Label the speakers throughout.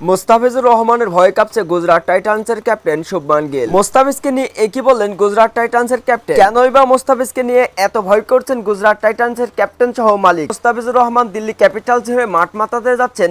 Speaker 1: মোস্তাফিজুর রহমানের ভয় কাঁপছে গুজরাট টাইটান্সের ক্যাপ্টেন শুভমান গিল। মোস্তাফিজকে নিয়ে একই বললেন গুজরাট টাইটান্সের ক্যাপ্টেন। কেনই বা মোস্তাফিজকে নিয়ে এত ভয় করছেন গুজরাট টাইটান্সের ক্যাপ্টেন সহ মালিক? মোস্তাফিজুর রহমান দিল্লি ক্যাপিটালস হয়ে মাঠ মাতাতে যাচ্ছেন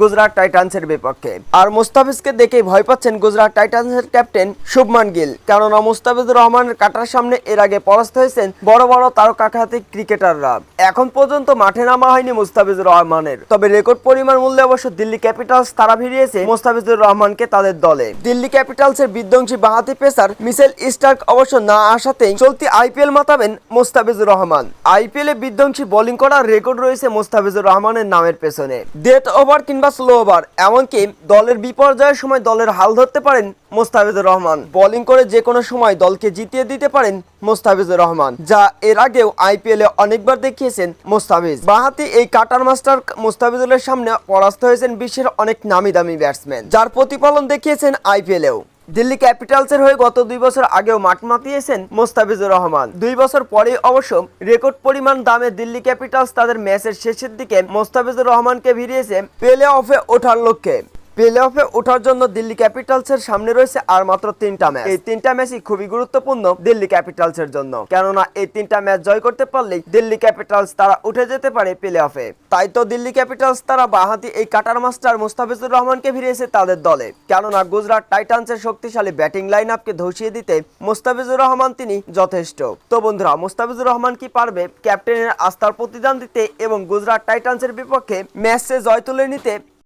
Speaker 1: গুজরাট টাইটান্সের বিপক্ষে। আর মোস্তাফিজকে দেখেই ভয় পাচ্ছেন গুজরাট টাইটান্সের ক্যাপ্টেন শুভমান গিল। কেননা মোস্তাফিজুর রহমানের কাটার সামনে এর আগে পরাস্ত হয়েছেন বড় বড় তারকাখ্যাতি ক্রিকেটাররা। এখন পর্যন্ত মাঠে নামা হয়নি মুস্তাফিজুর রহমানের। তবে রেকর্ড পরিমাণ মূল্যে অবশ্য দিল্লি ক্যাপিটালস তারা ভিড়িয়েছে মুস্তাফিজুর রহমানকে তাদের দলে। দিল্লি ক্যাপিটালসের বিধ্বংসী বাহাতি পেসার মিসেল স্টার্ক অবশ্য না আসাতেই চলতি আইপিএল মাতাবেন মোস্তাফিজুর রহমান। আইপিএল এ বিধ্বংসী বোলিং করার রেকর্ড রয়েছে মোস্তাফিজুর রহমানের নামের পেছনে। ডেথ ওভার কিংবা স্লো ওভার এমনকি দলের বিপর্যয়ের সময় দলের হাল ধরতে পারেন মোস্তাফিজুর রহমান। বোলিং করে যে কোনো সময় দলকে জিতিয়ে দিতে পারেন মোস্তাফিজুর রহমান, যা এর আগেও আইপিএল অনেকবার দেখিয়েছেন মোস্তাফিজ। বাহাতি এই কাটার মাস্টার মোস্তাফিজুলের সামনে পরাস্ত হয়েছেন বিশ্বের অনেক নামি দামি ব্যাটসম্যান, যার প্রতিফলন দেখিয়েছেন আইপিএল এও দিল্লি ক্যাপিটালসের হয়ে গত দুই বছর আগেও মাঠ মাতিয়েছেন মোস্তাফিজুর রহমান। দুই বছর পরে অবশ্য রেকর্ড পরিমাণ দামে দিল্লি ক্যাপিটালস তাদের ম্যাচের শেষের দিকে মোস্তাফিজুর রহমানকে ভিড়িয়েছে প্লে অফে ওঠার লক্ষ্যে। প্লে অফে ওঠার জন্য দিল্লি ক্যাপিটালসের সামনে রয়েছে আর মাত্র তিনটা ম্যাচ। এই তিনটা ম্যাচই খুবই গুরুত্বপূর্ণ দিল্লি ক্যাপিটালসের জন্য। কেননা এই তিনটা ম্যাচ জয় করতে পারলেই দিল্লি ক্যাপিটালস তারা উঠে যেতে পারে প্লে অফে তাই তো দিল্লি ক্যাপিটালস তারা বাহাতি এই কাটার মাস্টার মুস্তাফিজুর রহমানকে ভিড়িয়েছে তাদের দলে। কেননা গুজরাট টাইটান্সের শক্তিশালী ব্যাটিং লাইন আপকে ধসিয়ে দিতে মুস্তাফিজুর রহমান তিনি যথেষ্ট। তো বন্ধুরা, মুস্তাফিজুর রহমান কি পারবে? ক্যাপ্টেনের আস্থার প্রতিদান দিতে এবং গুজরাট টাইটান্সের বিপক্ষে ম্যাচে জয় তুলে নিতে